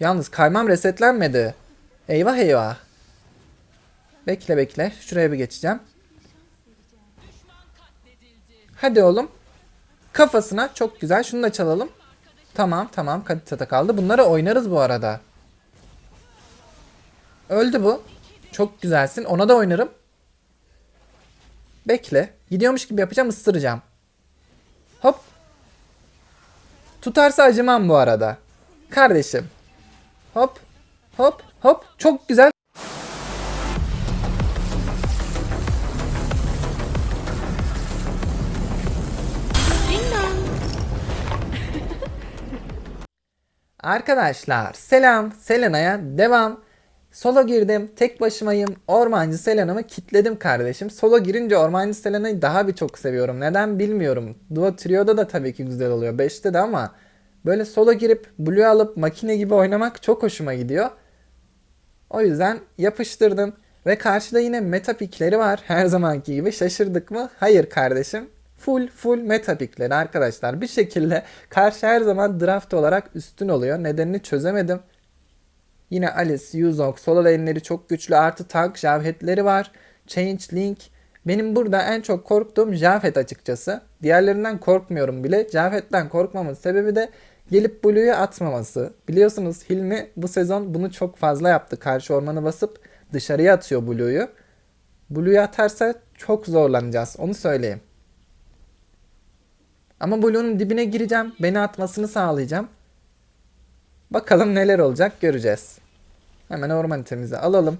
Yalnız kaymam resetlenmedi. Eyvah eyvah. Bekle bekle. Şuraya bir geçeceğim. Hadi oğlum. Kafasına çok güzel. Şunu da çalalım. Tamam tamam. Kaditata kaldı. Bunları oynarız bu arada. Öldü bu. Çok güzelsin. Ona da oynarım. Bekle. Gidiyormuş gibi yapacağım ısıracağım. Hop. Tutarsa acımam bu arada. Kardeşim. Hop. Hop. Hop. Çok güzel. Arkadaşlar selam. Selena'ya devam. Solo girdim. Tek başımayım. Ormancı Selena'mı kitledim kardeşim. Solo girince Ormancı Selena'yı daha bir çok seviyorum. Neden bilmiyorum. Duo Trio'da da tabii ki güzel oluyor. 5'te de ama böyle solo girip Blue alıp makine gibi oynamak çok hoşuma gidiyor. O yüzden yapıştırdım. Ve karşıda yine meta pickleri var. Her zamanki gibi şaşırdık mı? Hayır kardeşim. Full full meta pickleri arkadaşlar. Bir şekilde karşı her zaman draft olarak üstün oluyor. Nedenini çözemedim. Yine Alice, Yuzong, solo lane'leri çok güçlü artı tank javhetleri var. Change Link. Benim burada en çok korktuğum Javhet açıkçası. Diğerlerinden korkmuyorum bile. Javhet'ten korkmamın sebebi de gelip Blue'yu atmaması. Biliyorsunuz Hilmi bu sezon bunu çok fazla yaptı. Karşı ormanı basıp dışarıya atıyor Blue'yu. Blue'yu atarsa çok zorlanacağız. Onu söyleyeyim. Ama Blue'nun dibine gireceğim. Beni atmasını sağlayacağım. Bakalım neler olacak göreceğiz. Hemen orman itemizi alalım.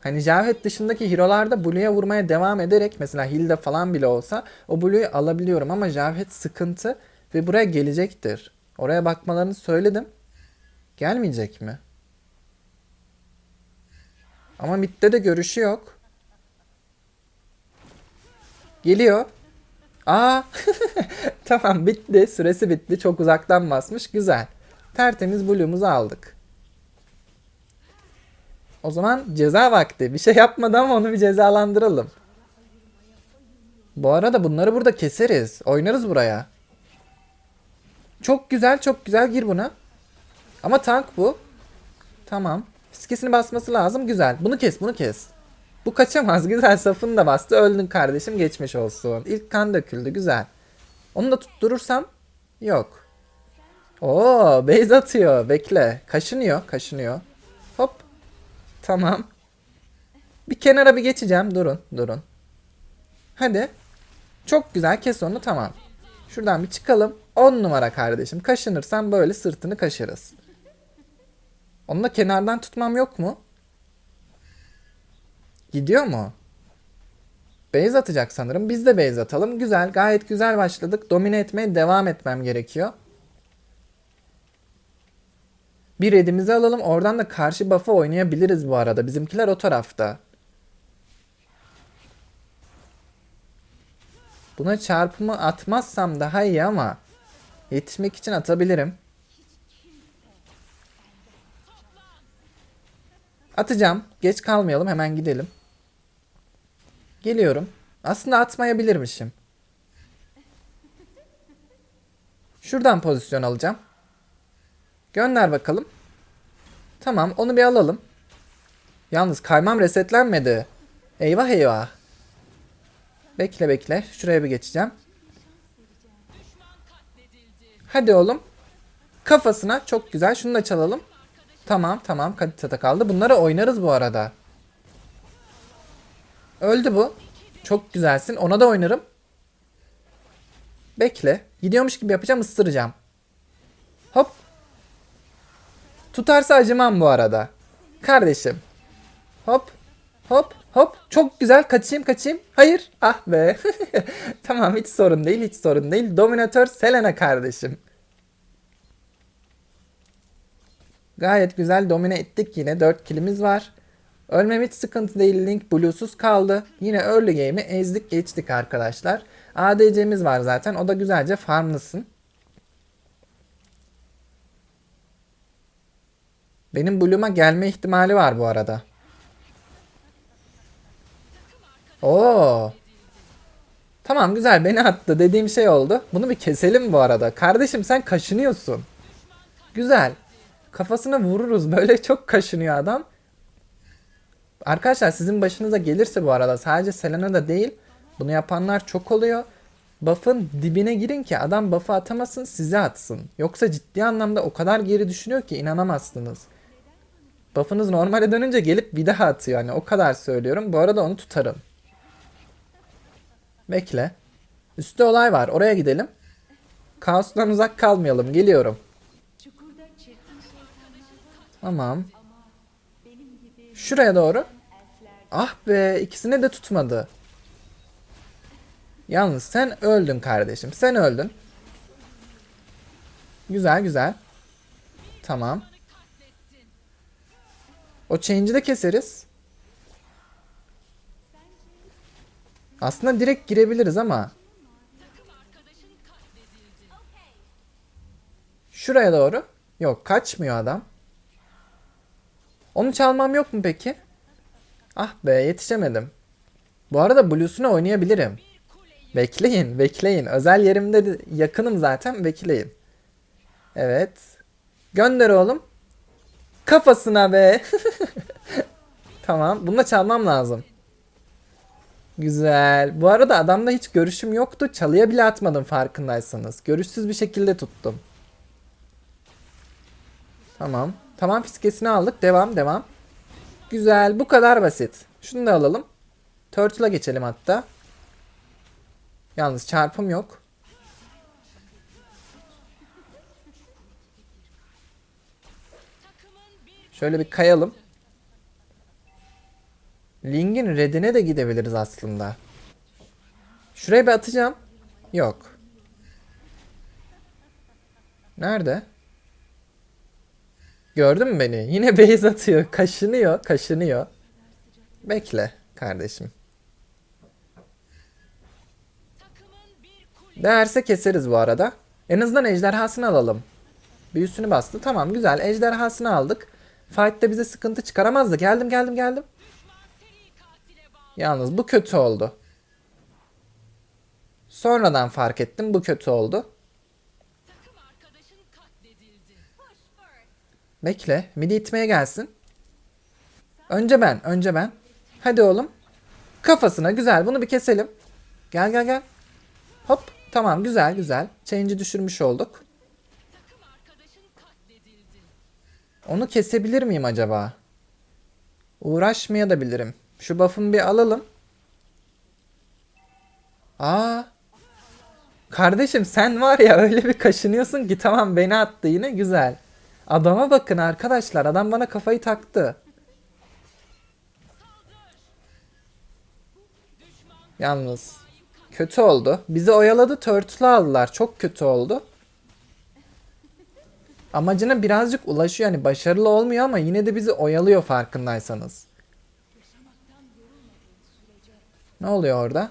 Hani Javhet dışındaki hero'larda Blue'ya vurmaya devam ederek mesela Hilda falan bile olsa o Blue'yu alabiliyorum ama Javhet sıkıntı ve buraya gelecektir. Oraya bakmalarını söyledim. Gelmeyecek mi? Ama midde de görüşü yok. Geliyor. Aa tamam bitti. Süresi bitti. Çok uzaktan basmış. Güzel. Tertemiz Blue'umuzu aldık. O zaman ceza vakti. Bir şey yapmadı ama onu bir cezalandıralım. Bu arada bunları burada keseriz. Oynarız buraya. Çok güzel çok güzel gir buna. Ama tank bu. Tamam. Fiskesini basması lazım. Güzel. Bunu kes bunu kes. Bu kaçamaz. Güzel safını da bastı. Öldün kardeşim. Geçmiş olsun. İlk kan döküldü. Güzel. Onu da tutturursam yok. Oo, base atıyor. Bekle. Kaşınıyor, kaşınıyor. Tamam. Bir kenara bir geçeceğim. Durun, durun. Hadi. Çok güzel. Kes onu. Tamam. Şuradan bir çıkalım. 10 numara kardeşim. Kaşınırsan böyle sırtını kaşırız. Onu da kenardan tutmam yok mu? Gidiyor mu? Base atacak sanırım. Biz de base atalım. Güzel. Gayet güzel başladık. Domine etmeye devam etmem gerekiyor. Bir redimizi alalım. Oradan da karşı buff'ı oynayabiliriz bu arada. Bizimkiler o tarafta. Buna çarpımı atmazsam daha iyi ama yetişmek için atabilirim. Atacağım. Geç kalmayalım. Hemen gidelim. Geliyorum. Aslında atmayabilirmişim. Şuradan pozisyon alacağım. Gönder bakalım. Tamam onu bir alalım. Yalnız kaymam resetlenmedi. Eyvah eyvah. Bekle bekle. Şuraya bir geçeceğim. Hadi oğlum. Kafasına çok güzel. Şunu da çalalım. Tamam tamam. Kaditata kaldı. Bunları oynarız bu arada. Öldü bu. Çok güzelsin. Ona da oynarım. Bekle. Gidiyormuş gibi yapacağım ısıracağım. Hop. Tutarsa acımam bu arada. Kardeşim. Hop. Hop. Hop. Çok güzel. Kaçayım kaçayım. Hayır. Ah be. tamam hiç sorun değil. Hiç sorun değil. Dominatör Selena kardeşim. Gayet güzel domine ettik yine. 4 kilimiz var. Ölmem hiç sıkıntı değil. Link bluesuz kaldı. Yine early game'i ezdik geçtik arkadaşlar. ADC'miz var zaten. O da güzelce farmlısın. Benim Bloom'a gelme ihtimali var bu arada. Oo. Tamam güzel beni attı dediğim şey oldu. Bunu bir keselim bu arada. Kardeşim sen kaşınıyorsun. Güzel. Kafasına vururuz. Böyle çok kaşınıyor adam. Arkadaşlar sizin başınıza gelirse bu arada sadece Selena da değil. Bunu yapanlar çok oluyor. Buff'ın dibine girin ki adam buff'ı atamasın size atsın. Yoksa ciddi anlamda o kadar geri düşünüyor ki inanamazsınız. Buff'ınız normale dönünce gelip bir daha atıyor. Yani o kadar söylüyorum. Bu arada onu tutarım. Bekle. Üstte olay var. Oraya gidelim. Kaostan uzak kalmayalım. Geliyorum. Tamam. Şuraya doğru. Ah be ikisini de tutmadı. Yalnız sen öldün kardeşim. Sen öldün. Güzel güzel. Tamam. O change'i de keseriz. Aslında direkt girebiliriz ama şuraya doğru. Yok kaçmıyor adam. Onu çalmam yok mu peki? Ah be yetişemedim. Bu arada Blue'suna oynayabilirim. Bekleyin, bekleyin. Özel yerimde de yakınım zaten. Bekleyin. Evet. Gönder oğlum. Kafasına be. tamam. Bunu da çalmam lazım. Güzel. Bu arada adamla hiç görüşüm yoktu. Çalıya bile atmadım farkındaysanız. Görüşsüz bir şekilde tuttum. Tamam. Tamam fiskesini aldık. Devam devam. Güzel. Bu kadar basit. Şunu da alalım. Turtle'a geçelim hatta. Yalnız çarpım yok. Şöyle bir kayalım. Ling'in redine de gidebiliriz aslında. Şuraya bir atacağım. Yok. Nerede? Gördün mü beni? Yine base atıyor. Kaşınıyor, kaşınıyor. Bekle kardeşim. Değerse keseriz bu arada. En azından ejderhasını alalım. Büyüsünü bastı. Tamam güzel. Ejderhasını aldık. Fight'te bize sıkıntı çıkaramazdı. Geldim geldim geldim. Yalnız bu kötü oldu. Sonradan fark ettim bu kötü oldu. Bekle. Midi itmeye gelsin. Önce ben. Önce ben. Hadi oğlum. Kafasına güzel. Bunu bir keselim. Gel gel gel. Hop. Tamam güzel güzel. Change'i düşürmüş olduk. Onu kesebilir miyim acaba? Uğraşmaya. Şu buff'ımı bir alalım. Aa. Kardeşim sen var ya öyle bir kaşınıyorsun ki tamam beni attı yine güzel. Adama bakın arkadaşlar adam bana kafayı taktı. Yalnız kötü oldu. Bizi oyaladı turtle aldılar. Çok kötü oldu. Amacına birazcık ulaşıyor. Yani başarılı olmuyor ama yine de bizi oyalıyor farkındaysanız. Ne oluyor orada?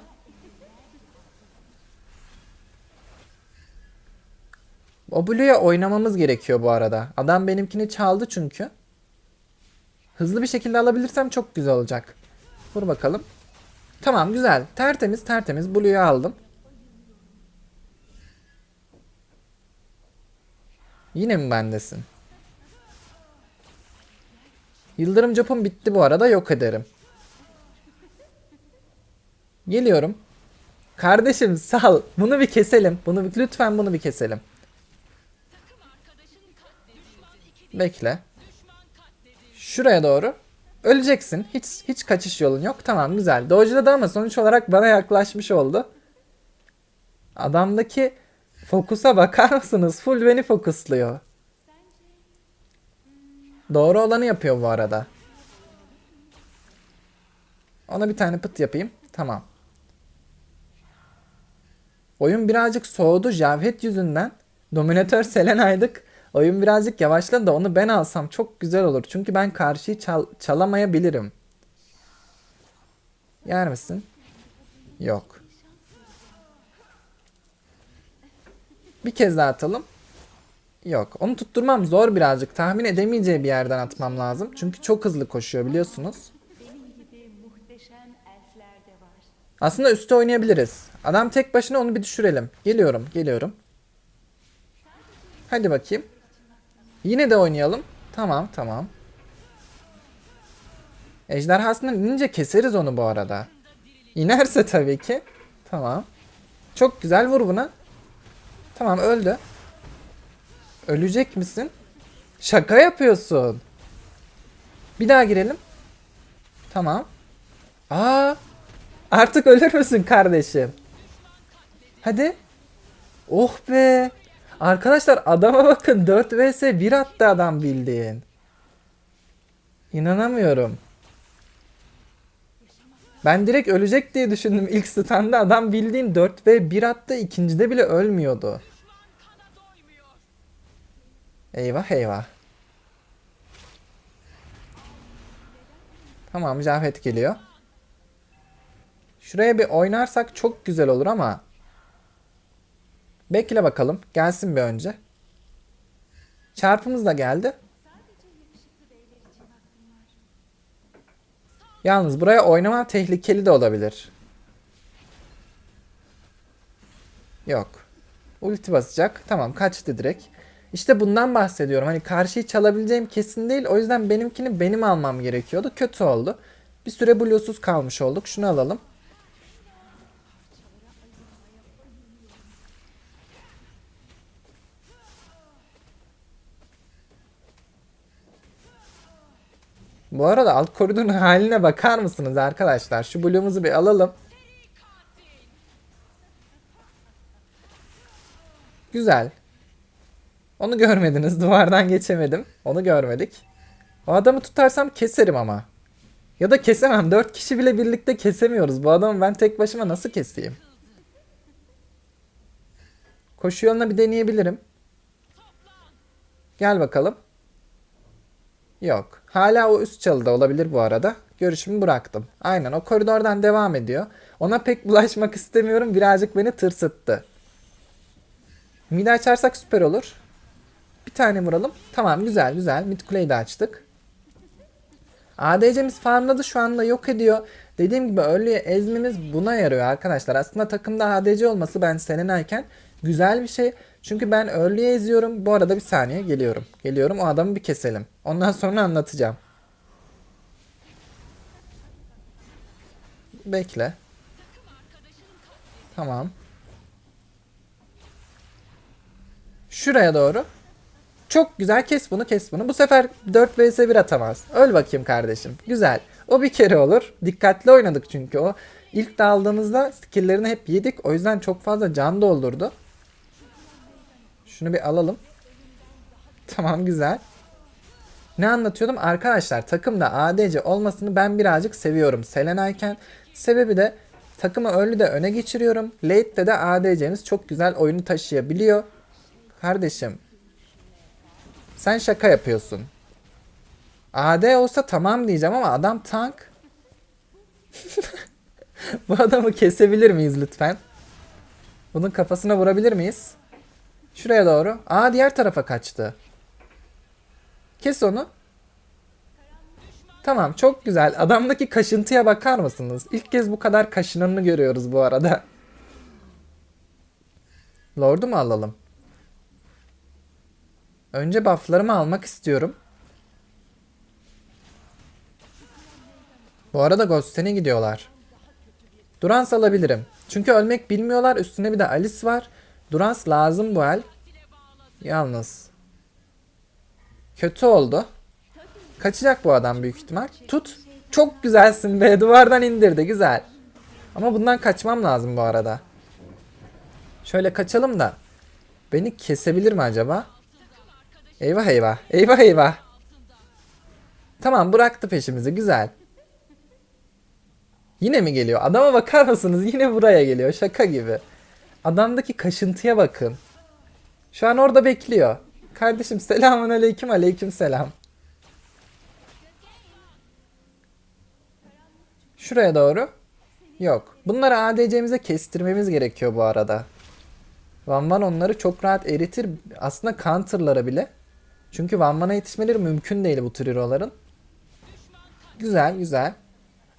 O Blue'ya oynamamız gerekiyor bu arada. Adam benimkini çaldı çünkü. Hızlı bir şekilde alabilirsem çok güzel olacak. Vur bakalım. Tamam güzel. Tertemiz tertemiz. Blue'yu aldım. Yine mi bendesin? Yıldırım capım bitti bu arada yok ederim. Geliyorum. Kardeşim sal. Bunu bir keselim. Bunu bir, lütfen bunu bir keselim. Bekle. Şuraya doğru. Öleceksin. Hiç hiç kaçış yolun yok. Tamam güzel. Dodge'ladı ama sonuç olarak bana yaklaşmış oldu. Adamdaki fokusa bakar mısınız? Full beni fokusluyor. Doğru olanı yapıyor bu arada. Ona bir tane pıt yapayım. Tamam. Oyun birazcık soğudu Javhet yüzünden. Dominatör Selena'ydık. Oyun birazcık yavaşladı da onu ben alsam çok güzel olur. Çünkü ben karşıyı çal- çalamayabilirim. Yer misin? Yok. Bir kez daha atalım. Yok. Onu tutturmam zor birazcık. Tahmin edemeyeceği bir yerden atmam lazım. Çünkü çok hızlı koşuyor biliyorsunuz. Aslında üstte oynayabiliriz. Adam tek başına onu bir düşürelim. Geliyorum, geliyorum. Hadi bakayım. Yine de oynayalım. Tamam, tamam. Ejderhasından inince keseriz onu bu arada. İnerse tabii ki. Tamam. Çok güzel vur buna. Tamam öldü. Ölecek misin? Şaka yapıyorsun. Bir daha girelim. Tamam. Aa! Artık ölür müsün kardeşim? Hadi. Oh be. Arkadaşlar adama bakın 4 vs 1 attı adam bildiğin. İnanamıyorum. Ben direkt ölecek diye düşündüm ilk standa adam bildiğin 4 v 1 attı ikincide bile ölmüyordu. Eyvah eyvah. Tamam Cafet geliyor. Şuraya bir oynarsak çok güzel olur ama. Bekle bakalım. Gelsin bir önce. Çarpımız da geldi. Yalnız buraya oynamam tehlikeli de olabilir. Yok. Ulti basacak. Tamam kaçtı direkt. İşte bundan bahsediyorum. Hani karşıyı çalabileceğim kesin değil. O yüzden benimkini benim almam gerekiyordu. Kötü oldu. Bir süre bluesuz kalmış olduk. Şunu alalım. Bu arada alt koridorun haline bakar mısınız arkadaşlar? Şu blue'umuzu bir alalım. Güzel. Onu görmediniz. Duvardan geçemedim. Onu görmedik. O adamı tutarsam keserim ama. Ya da kesemem. Dört kişi bile birlikte kesemiyoruz. Bu adamı ben tek başıma nasıl keseyim? Koşu yoluna bir deneyebilirim. Gel bakalım. Yok. Hala o üst çalıda olabilir bu arada. Görüşümü bıraktım. Aynen o koridordan devam ediyor. Ona pek bulaşmak istemiyorum. Birazcık beni tırsıttı. Mid açarsak süper olur. Bir tane vuralım. Tamam güzel güzel. Mid de açtık. ADC'miz farmladı şu anda yok ediyor. Dediğim gibi early'e ezmemiz buna yarıyor arkadaşlar. Aslında takımda ADC olması ben Selena'yken güzel bir şey. Çünkü ben early'e eziyorum. Bu arada bir saniye geliyorum. Geliyorum o adamı bir keselim. Ondan sonra anlatacağım. Bekle. Tamam. Şuraya doğru. Çok güzel kes bunu kes bunu. Bu sefer 4 vs 1 atamaz. Öl bakayım kardeşim. Güzel. O bir kere olur. Dikkatli oynadık çünkü o. İlk daldığımızda skilllerini hep yedik. O yüzden çok fazla can doldurdu. Şunu bir alalım. Tamam güzel. Ne anlatıyordum? Arkadaşlar takımda ADC olmasını ben birazcık seviyorum. Selena'yken sebebi de takımı early de öne geçiriyorum. Late'de de ADC'niz çok güzel oyunu taşıyabiliyor. Kardeşim sen şaka yapıyorsun. AD olsa tamam diyeceğim ama adam tank. Bu adamı kesebilir miyiz lütfen? Bunun kafasına vurabilir miyiz? Şuraya doğru. Aa diğer tarafa kaçtı. Kes onu. Tamam çok güzel. Adamdaki kaşıntıya bakar mısınız? İlk kez bu kadar kaşınanını görüyoruz bu arada. Lord'u mu alalım? Önce bufflarımı almak istiyorum. Bu arada Ghost'e gidiyorlar. Durans alabilirim. Çünkü ölmek bilmiyorlar. Üstüne bir de Alice var. Durans lazım bu el. Yalnız. Kötü oldu. Kaçacak bu adam büyük ihtimal. Tut. Çok güzelsin be. Duvardan indirdi. Güzel. Ama bundan kaçmam lazım bu arada. Şöyle kaçalım da. Beni kesebilir mi acaba? Eyvah eyvah. Eyvah eyvah. Tamam bıraktı peşimizi. Güzel. Yine mi geliyor? Adama bakar mısınız? Yine buraya geliyor. Şaka gibi. Adamdaki kaşıntıya bakın. Şu an orada bekliyor. Kardeşim selamun aleyküm aleyküm selam. Şuraya doğru. Yok. Bunları ADC'mize kestirmemiz gerekiyor bu arada. Van Van onları çok rahat eritir. Aslında counter'lara bile. Çünkü Van Van'a yetişmeleri mümkün değil bu tür hero'ların. Güzel güzel.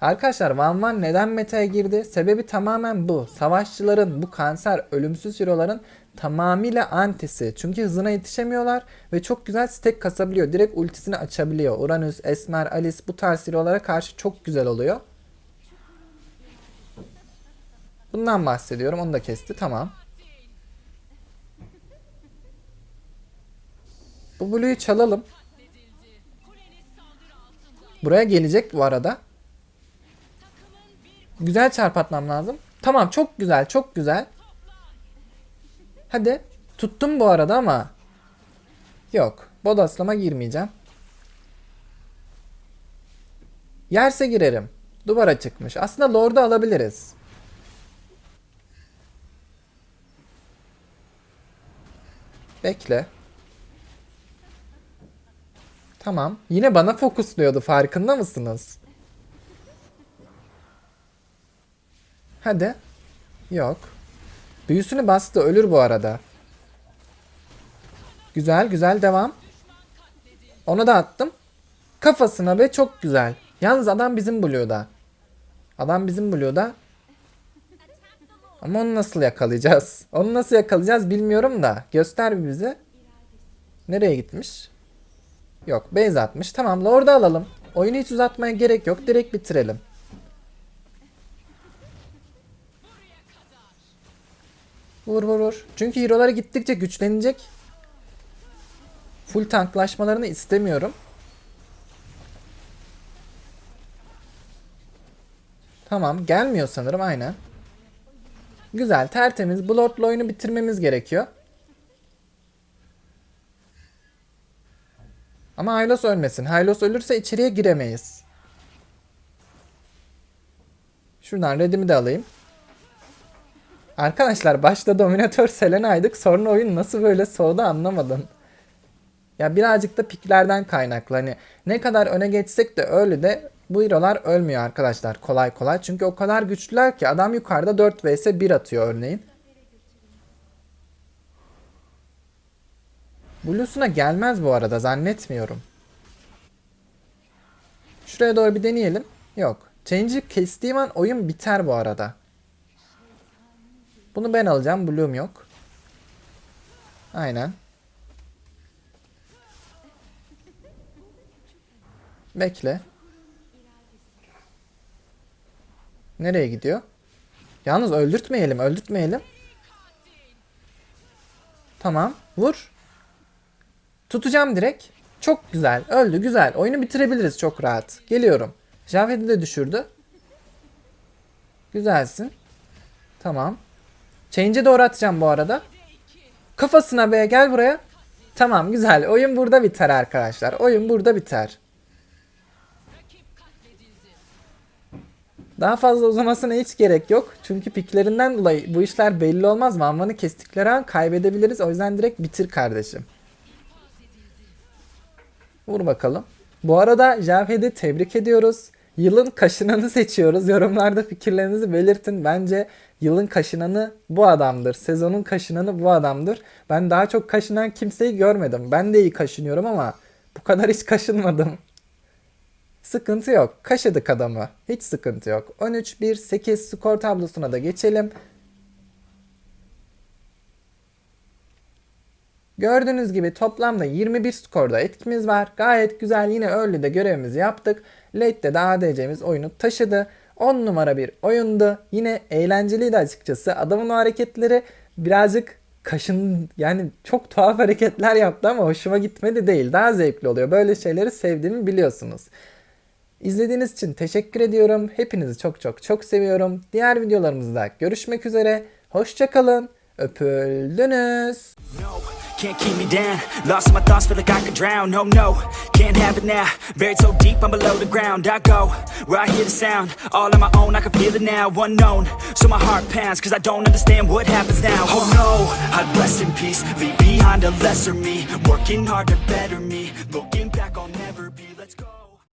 Arkadaşlar Van Van neden meta'ya girdi? Sebebi tamamen bu. Savaşçıların, bu kanser, ölümsüz hero'ların tamamıyla antisi. Çünkü hızına yetişemiyorlar ve çok güzel stack kasabiliyor. Direkt ultisini açabiliyor. Uranüs, Esmer, Alice bu tarz hero'lara karşı çok güzel oluyor. Bundan bahsediyorum. Onu da kesti. Tamam. Bu Blue'yu çalalım. Buraya gelecek bu arada. Güzel çarp atmam lazım. Tamam çok güzel çok güzel. Hadi. Tuttum bu arada ama. Yok. Bodoslama girmeyeceğim. Yerse girerim. Duvara çıkmış. Aslında Lord'u alabiliriz. Bekle. Tamam. Yine bana fokusluyordu farkında mısınız? Hadi. Yok. Büyüsünü bastı ölür bu arada. Güzel güzel devam. Onu da attım. Kafasına be çok güzel. Yalnız adam bizim Blue'da. Adam bizim Blue'da. Ama onu nasıl yakalayacağız? Onu nasıl yakalayacağız bilmiyorum da. Göster bize. Nereye gitmiş? Yok base atmış. Tamam Lord'u alalım. Oyunu hiç uzatmaya gerek yok. Direkt bitirelim. Vur vur vur. Çünkü hero'ları gittikçe güçlenecek. Full tanklaşmalarını istemiyorum. Tamam gelmiyor sanırım aynen. Güzel tertemiz. Bu Lord'la oyunu bitirmemiz gerekiyor. Ama Hylos ölmesin. Hylos ölürse içeriye giremeyiz. Şuradan redimi de alayım. Arkadaşlar başta Dominatör Selena'ydık. Sonra oyun nasıl böyle soğudu anlamadım. Ya birazcık da piklerden kaynaklı. Hani ne kadar öne geçsek de öyle de bu hero'lar ölmüyor arkadaşlar kolay kolay. Çünkü o kadar güçlüler ki adam yukarıda 4 vs 1 atıyor örneğin. Blue'suna gelmez bu arada zannetmiyorum. Şuraya doğru bir deneyelim. Yok. Change'i kestiğim an oyun biter bu arada. Bunu ben alacağım. Blue'um yok. Aynen. Bekle. Nereye gidiyor? Yalnız öldürtmeyelim, öldürtmeyelim. Tamam, vur. Tutacağım direkt. Çok güzel, öldü, güzel. Oyunu bitirebiliriz çok rahat. Geliyorum. Javed'i de düşürdü. Güzelsin. Tamam. Change'e doğru atacağım bu arada. Kafasına be gel buraya. Tamam güzel. Oyun burada biter arkadaşlar. Oyun burada biter. Daha fazla uzamasına hiç gerek yok. Çünkü piklerinden dolayı bu işler belli olmaz. Vanvan'ı kestikleri an kaybedebiliriz. O yüzden direkt bitir kardeşim. Vur bakalım. Bu arada Javhed'i tebrik ediyoruz. Yılın kaşınanı seçiyoruz. Yorumlarda fikirlerinizi belirtin. Bence yılın kaşınanı bu adamdır. Sezonun kaşınanı bu adamdır. Ben daha çok kaşınan kimseyi görmedim. Ben de iyi kaşınıyorum ama bu kadar hiç kaşınmadım. Sıkıntı yok. Kaşıdık adamı. Hiç sıkıntı yok. 13-1-8 skor tablosuna da geçelim. Gördüğünüz gibi toplamda 21 skorda etkimiz var. Gayet güzel yine early'de görevimizi yaptık. Late'de de ADC'miz oyunu taşıdı. 10 numara bir oyundu. Yine eğlenceliydi açıkçası. Adamın o hareketleri birazcık kaşın yani çok tuhaf hareketler yaptı ama hoşuma gitmedi değil. Daha zevkli oluyor. Böyle şeyleri sevdiğimi biliyorsunuz. İzlediğiniz için teşekkür ediyorum. Hepinizi çok çok çok seviyorum. Diğer videolarımızda görüşmek üzere. Hoşçakalın. Öpüldünüz. No, can't keep me down. Lost in my thoughts, feel like I could drown. No, no, can't have it now. Buried so deep, I'm below the ground. I go where I hear the sound. All on my own, I can feel it now. Unknown, so my heart pounds, cause I don't understand what happens now. Oh no, I'd rest in peace. Leave behind a lesser me. Working hard to better me. Looking back, I'll never be. Let's go.